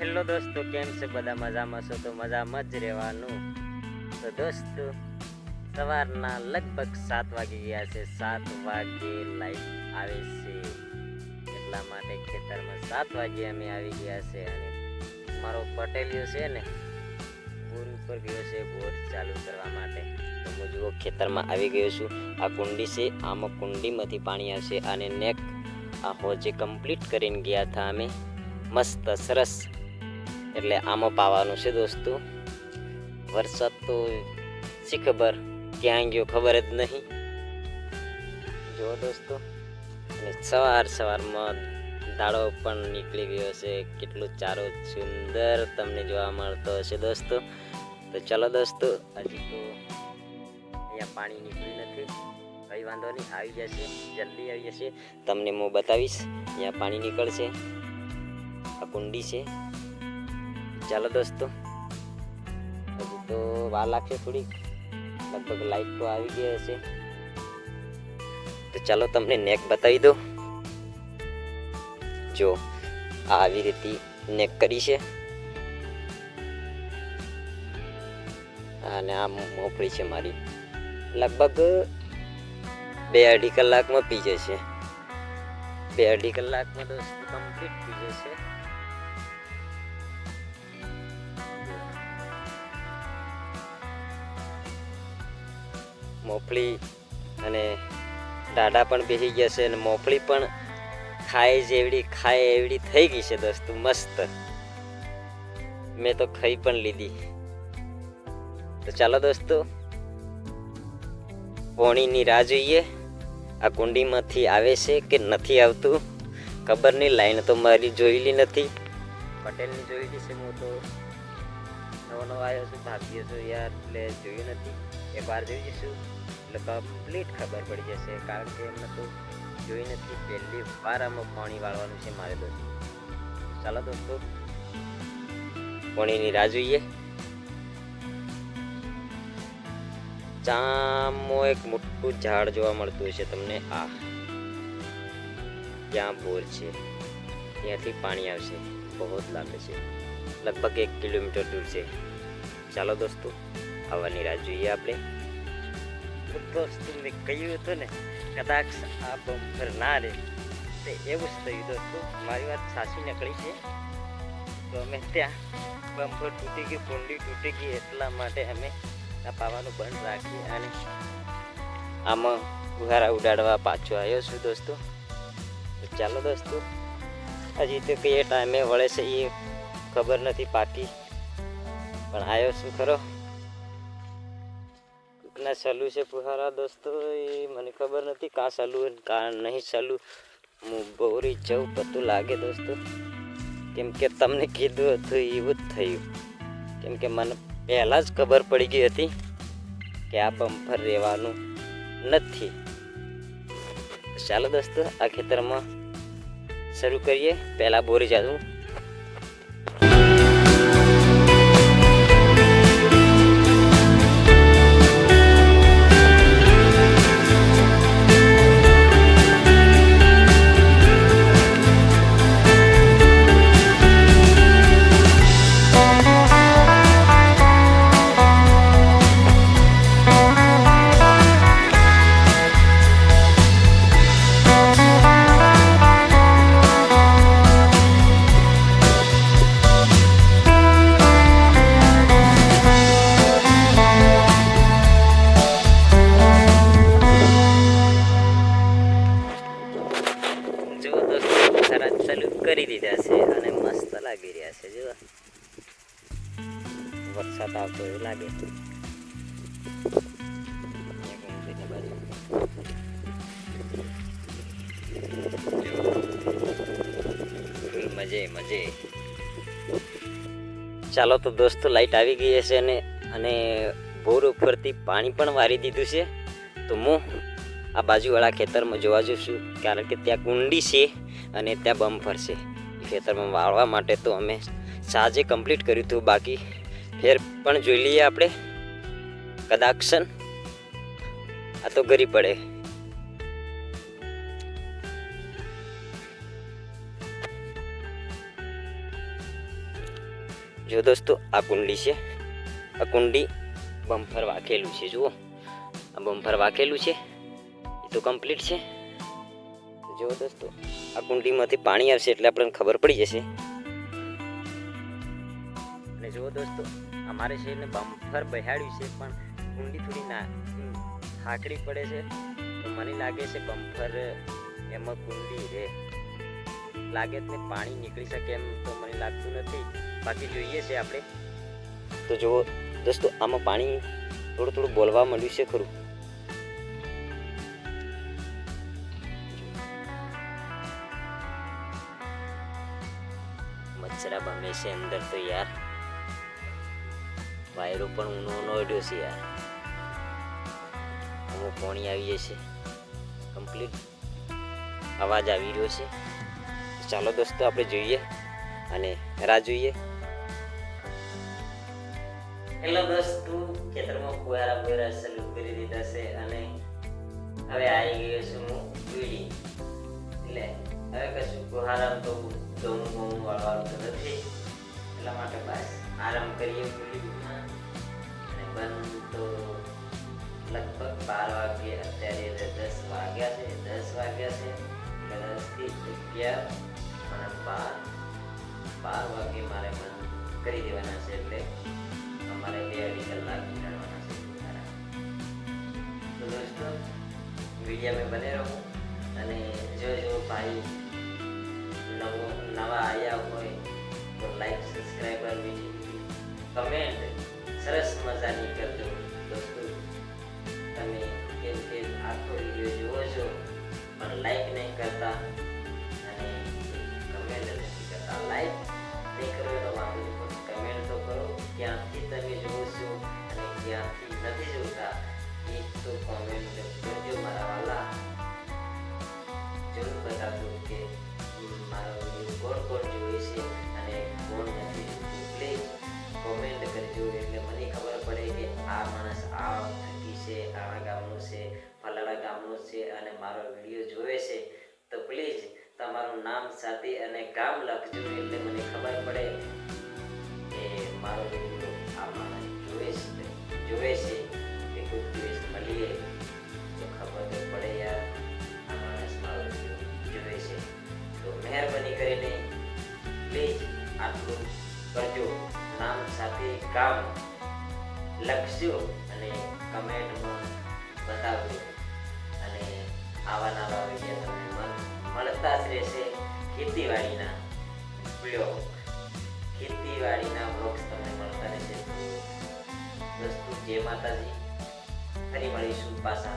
Hello દોસ્તો, કેમ છે? બધા મજામાં છો? તો મજામાં જ રહેવાનું. તો દોસ્તો, સવારના લગભગ સાત વાગી ગયા છે. સાત વાગે લાઈટ આવે છે. એટલા માટે ખેતરમાં સાત વાગે અમે આવી ગયા છે અને મારો પટેલિયો છે ને, બોર ઉપર ગયો છે, બોર ચાલુ કરવા માટે. તો હું જુઓ, ખેતરમાં આવી ગયો છું. આ કુંડી છે, આમાં કુંડીમાંથી પાણી આવશે અને નેક આ હોજે કમ્પ્લીટ કરીને ગયા હતા અમે. મસ્ત, સરસ એટલે આમાં પાવાનું છે દોસ્તો. વરસાદ તો શી ખબર? ક્યાં ગયો ખબર જ નહીં. જો દોસ્તો. અને સવાર સવારમાં દાડો પણ નીકળી ગયો છે. કેટલો ચારો સુંદર તમને જોવા મળતો હશે દોસ્તો. તો ચલો દોસ્તો, હજી તો અહીંયા પાણી નીકળ્યું નથી. કંઈ વાંધો નહીં, આવી જશે. જલ્દી આવી જશે. તમને હું બતાવીશ. અહીંયા પાણી નીકળશે. આ કુંડી છે. ચાલો દોસ્તો. હજુ તો વાર લાગશે થોડીક. લગભગ લાઈટ તો આવી ગઈ હશે. તો ચાલો તમને નેક બતાવી દો જો આ આવી રીતે નેક કરી છે. અને આ મોફળી છે મારી. લગભગ બે અઢી કલાકમાં પી જશે. બે અઢી કલાકમાં દોસ્તો કમ્પ્લીટ પી જશે. મોફળી અને દાડા પણ બેસી ગયા છે અને મોફળી પણ ખાય જેવડી, ખાય એવડી થઈ ગઈ છે દોસ્તો મસ્ત. મેં તો ખાઈ પણ લીધી. તો ચાલો દોસ્તો, પોણીની રાહ જોઈએ. આ કુંડીમાંથી આવે છે કે નથી આવતું? ખબર લાઈન તો મારી જોયેલી નથી. પટેલની જોયેલી છે, હું તો નવો નવો આવ્યો છું, ભાગ્ય છું યાર, એટલે જોયું નથી. એ બહાર જોઈ જઈશું. એટલે કમ્પ્લીટ ખબર પડી જશે, કારણ કે એમને તો જોઈ નથી. પહેલી વાર આમાં પાણી વાળવાનું છે મારે દોસ્તો ચાલો દોસ્તો, પાણીની રાહ જોઈએ. ચામો એક મોટું ઝાડ જોવા મળતું હશે તમને. આ ત્યાં બોર છે? ત્યાંથી પાણી આવશે. બહુ લાગે છે. લગભગ એક કિલોમીટર દૂર છે. ચાલો દોસ્તો, આવવાની રાહ જોઈએ આપણે. દોસ્તો, મેં કહ્યું હતું ને, કદાચ આ બમ્પર ના રહે. તે એવું જ થયું દોસ્તો, મારી વાત સાચી નીકળી છે. તો અમે ત્યાં બમ્પર તૂટી ગઈ કુંડી તૂટી ગઈ, એટલા માટે અમે આ પાવાનું બંધ રાખી અને આમાં ગુહારા ઉડાડવા પાછો આવ્યો છું દોસ્તો. ચાલો દોસ્તો, હજી તો કઈ ટાઈમે વળે છે એ ખબર નથી પાકી પણ આવ્યો શું ખરો? ના સલું છે ફુહારા દોસ્તો, એ મને ખબર નથી કાં સલું કાં નહીં સલું હું બોરી જવું પતું લાગે દોસ્તો. કેમ કે તમને કીધું હતું એવું જ થયું. કેમ કે મને પહેલાં જ ખબર પડી ગઈ હતી કે આ બમ્ફર રહેવાનું નથી. ચાલો દોસ્તો, આ ખેતરમાં શરૂ કરીએ. પહેલાં બોરી જાઉં મજે મજે. ચાલો તો દોસ્તો, લાઈટ આવી ગઈ હશે અને અને બોર ઉપરથી પાણી પણ વારી દીધું છે. તો હું આ બાજુવાળા ખેતરમાં જોવા જઉં છું, કારણ કે ત્યાં કુંડી છે અને ત્યાં બમ્ફર છે. ખેતરમાં વાળવા માટે તો અમે સાંજે કમ્પ્લીટ કર્યું હતું, બાકી ફેર પણ જોઈ લઈએ આપણે. કદાક્ષન આ તો ગરી પડે. જો દોસ્તો, આ કુંડી છે. આ કુંડી બમ્ફર વાકેલું છે, જુઓ. આ બમ્ફર વાકેલું છે. એ તો કમ્પ્લીટ છે. જો દોસ્તો, આ કુંડીમાંથી પાણી આવશે એટલે આપણને ખબર પડી જશે. અને જુઓ દોસ્તો અમારે છે એને બમ્ફર બહાડ્યું છે, પણ કુંડી થોડી ના હાકડી પડે છે. તો મને લાગે છે બમ્ફર એમાં કુંડી રે. લાગે ને પાણી નીકળી શકે એમ તો મને લાગતું નથી. બાકી જોઈએ છે આપણે. તો જુઓ, દોસ્તો, આમાં પાણી થોડું થોડું બોલવા મળ્યું છે ખરું. મચ્છરા ભમે છે અંદર તો યાર. વાયરો પણ ઊનો અડ્યો છે યાર. અમુક પાણી આવી જશે. કમ્પ્લીટ અવાજ આવી રહ્યો છે. ચાલો દોસ્તો, આપણે જોઈએ અને રાહ જોઈએ. હેલો દોસ્તો ખેતરમાં ફુવારા ફુવારા ચાલુ કરી દીધા છે અને હવે આવી ગયો છું હું વીડી એટલે હવે કશું ફુહારામ તો ઘઉં ઘઉં વાળવાનું તો નથી એટલા માટે બસ આરામ કરીએ વીડીમાં અને બંધ તો લગભગ બાર વાગે અત્યારે દસ વાગ્યા છે દસ વાગ્યા છે એટલે દસથી અગિયાર અને બાર બાર વાગે મારે બંધ કરી દેવાના છે એટલે અમારે બે અઢી કલાક વિચારવાના છે. ખરા. તો દોસ્તો વીડિયો મેં બને રહો અને જો જો ભાઈ નવો, નવા આવ્યા હોય તો લાઈક સબસ્ક્રાઈબ કરવી કમેન્ટ સરસ મજાની કરજો. દોસ્તો, તમે કેમ કે આખો વીડિયો જુઓ છો, પણ લાઈક નહીં કરતા અને કમેન્ટ નથી કરતા. લાઈક નહીં કરો તો વાંધો નહીં કમેન્ટ તો કરો. ક્યાંથી તો કોમેન્ટ કરજો મારા વાલા જરૂર બતાવજો કે મારો વીડિયો કોણ કોણ જોવે છે અને કોણ નથી પ્લીઝ કોમેન્ટ કરજો એટલે મને ખબર પડે કે આ માણસ આ થકી છે આણા ગામનો છે ફલાણા ગામનો છે અને મારો વીડિયો જોવે છે તો પ્લીઝ તમારું નામ સાથે અને ગામ લખજો એટલે મને ખબર પડે કે મારો વીડિયો આ માણસ જોવે છે જોવે છે. કે કોઈ મળીએ તો ખબર તો પડે યાર આ માણસ મારું વીડિયો છે તો મહેરબાની કરીને પ્લીઝ આટલું કરજો નામ સાથે કામ લખજો અને કમેન્ટમાં બતાવજો અને આવા નવા વીડિયો તમને મળ- મળતા જ રહેશે ખેતીવાડીના બ્લોગ ખેતીવાડીના બ્લોગ્સ તમને મળતા રહેશે. દોસ્તો જય માતાજી ફરી મળીશું પાછા